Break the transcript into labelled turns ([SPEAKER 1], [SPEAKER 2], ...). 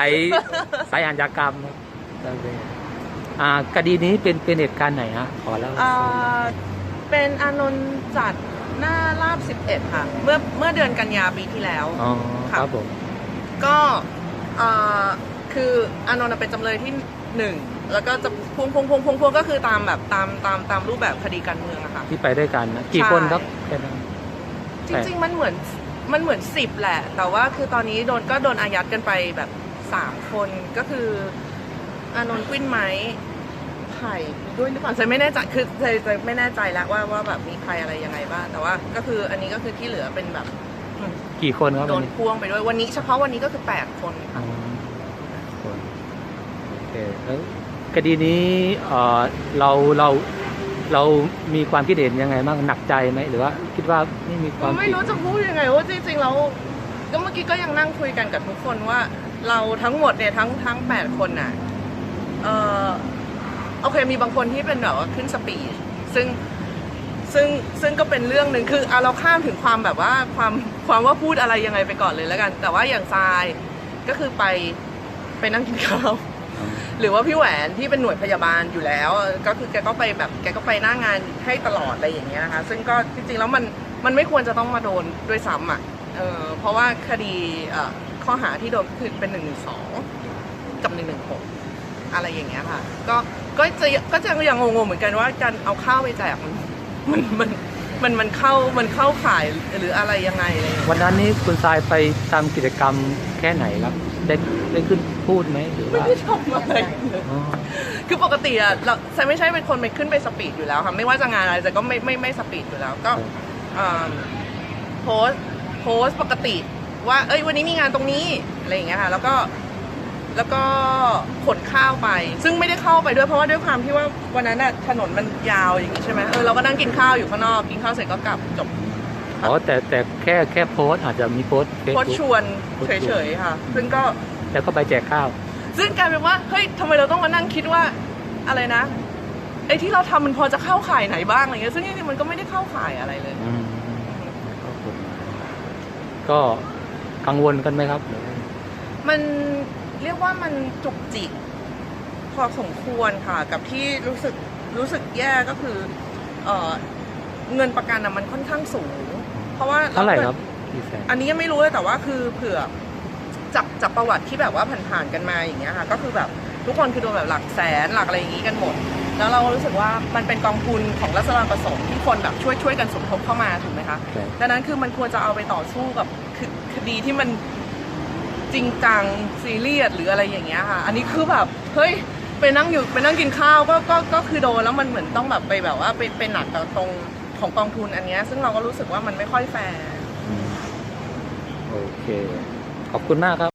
[SPEAKER 1] สายสายอาชญากรรมครับอ่าคดีนี้เป็นเป็นเหตุการณ์ไหนฮะขอแล้ว
[SPEAKER 2] อ่าเป็นอานนท์จัดหน้าลาบ11 ค่ะ เมื่อเมื่อเดือนกันยาปีที่แล้ว
[SPEAKER 1] อ๋อครับผม
[SPEAKER 2] ก็อ่าคืออานนท์เป็นจำเลยที่หนึ่งแล้วก็จะพวงพวงพวงพวงพวงก็คือตามแบบตามตามตามรูปแบบคดีการเมืองอะค่ะ
[SPEAKER 1] ที่ไปด้วยกันนะกี่
[SPEAKER 2] ใช่
[SPEAKER 1] คนครับแค่นั้น
[SPEAKER 2] จริงๆมันเหมือนมันเหมือนสิบแหละ แต่ว่าคือตอนนี้โดนก็โดนอายัดกันไปแบบ สามคนก็คืออานนท์กวินไม้ไผ่ด้วยหรือเปล่าใจไม่แน่ใจคือใจใจไม่แน่ใจแล้วว่าว่าแบบมีใครอะไรยังไงบ้างแต่ว่าก็คืออันนี้ก็คือที่เหลือเป็นแบบอืม
[SPEAKER 1] กี่คนครับ
[SPEAKER 2] โด
[SPEAKER 1] วัน
[SPEAKER 2] น
[SPEAKER 1] นี้
[SPEAKER 2] พ่วงไปด้วยวันนี้เฉพาะวันนี้ก็คือแปดคน
[SPEAKER 1] อ๋อคนโอเคแล้วคดีนี้เอ่อเราเราเรามีความคิดเห็นยังไงบ้างหนักใจไหมหรือว่าคิดว่าไม่มีความ
[SPEAKER 2] ไม่
[SPEAKER 1] ผิด
[SPEAKER 2] รู้จะพูดยังไงว่าจริงๆแล้วก็เมื่อกี้ก็ยังนั่งคุยกันกับทุกคนว่า เราทั้งหมดเนี่ยทั้งทั้งแปดคนน่ะเออโอเคมีบางคนที่เป็นแบบว่าขึ้นสปีดซึ่งซึ่งซึ่งก็เป็นเรื่องหนึ่งคือเอาเราข้ามถึงความแบบว่าความความว่าพูดอะไรยังไงไปก่อนเลยแล้วกัน แต่ว่าอย่างทรายก็คือไปไปนั่งกินข้าว
[SPEAKER 1] อ๋อ
[SPEAKER 2] หรือว่าพี่แหวนที่เป็นหน่วยพยาบาลอยู่แล้ว ก็คือแกก็ไปแบบแกก็ไปหน้างานให้ตลอดอะไรอย่างเงี้ยนะคะซึ่งก็จริงๆแล้วมันมันไม่ควรจะต้องมาโดนด้วยซ้ำอะเออเพราะว่าคดีเอ่อ ข้อหาที่โดนคือเป็นหนึ่งหนึ่งสองกับหนึ่งหนึ่งหกอะไรอย่างเงี้ยค่ะ ก็ก็จะก็จะยังงงๆเหมือนกันว่าการเอาข้าวไปแจกมันมันมันมันมันเข้ามันเข้าข่ายหรืออะไรยังไงอะไรอย่างเลย
[SPEAKER 1] วันนั้นนี้คุณทรายไปทำกิจกรรมแค่ไหนครับ ได้ได้ขึ้นพูดไหมหรือ
[SPEAKER 2] ไม่
[SPEAKER 1] ว่า
[SPEAKER 2] ได้ทำอะไรเลย
[SPEAKER 1] อ๋อ
[SPEAKER 2] คือปกติอะเราแซมไม่ใช่เป็นคนไปขึ้นไปสปีดอยู่แล้วค่ะไม่ว่าจะงานอะไรแต่ก็ไม่ไม่ไม่สปีดอยู่แล้วก็อ่าโพสต์โพสต์ปกติ ว่า เอ้ยวันนี้มีงานตรงนี้อะไรอย่างเงี้ยค่ะ แล้วก็แล้วก็ขนข้าวไป ซึ่งไม่ได้เข้าไปด้วยเพราะว่าด้วยความที่ว่าวันนั้นอะถนนมันยาวอย่างงี้ใช่ไหมเออเราก็นั่งกินข้าวอยู่ข้างนอกกินข้าวเสร็จก็กลับจบ
[SPEAKER 1] อ๋อแต่แต่แค่แค่โพสต์อาจจะมีโพสต์
[SPEAKER 2] โพสต์
[SPEAKER 1] Facebook
[SPEAKER 2] ชวนเฉยๆค่ะ ซึ่งก็
[SPEAKER 1] แล้วก็ไปแจกข้าว
[SPEAKER 2] ซึ่งกลายเป็นว่าเฮ้ยทำไมเราต้องมานั่งคิดว่าอะไรนะไอ้ที่เราทำมันพอจะเข้าข่ายไหนบ้างอะไรเงี้ยซึ่งจริงๆมันก็ไม่ได้เข้าข่ายอะไรเลย
[SPEAKER 1] อืมครับผมก็ กังวลกันไหมครับ
[SPEAKER 2] มันเรียกว่ามันจุกจิกพอสมควรค่ะ กับที่รู้สึกรู้สึกแย่ก็คือเออเงินประกันอะมันค่อนข้างสูง เพราะว่า
[SPEAKER 1] เท่าไหร่ครับกี่แสน
[SPEAKER 2] อันนี้ยังไม่รู้เลยแต่ว่าคือเผื่อจากจากประวัติที่แบบว่าผ่านๆกันมาอย่างเงี้ยค่ะ ก็คือแบบทุกคนคือโดนแบบหลักแสนหลักอะไรอย่างงี้กันหมด แล้วเราก็รู้สึกว่ามันเป็นกองทุนของรัศดรประสงค์ที่คนแบบช่วยช่วยกันสมทบเข้ามาถูกไหมคะ
[SPEAKER 1] ใช่
[SPEAKER 2] ดังนั้นคือมันควรจะเอาไปต่อสู้กับคือคดีที่มันจริงจังซีเรียสหรืออะไรอย่างเงี้ยค่ะ อันนี้คือแบบเฮ้ยไปนั่งอยู่ไปนั่งกินข้าวก็ก็ก็คือโดนแล้วมันเหมือนต้องแบบไปแบบว่าไปไปหนักกับตรงของกองทุนอันเนี้ยซึ่งเราก็รู้สึกว่ามันไม่ค่อยแฟร์
[SPEAKER 1] อืมโอเค ขอบคุณมากครับ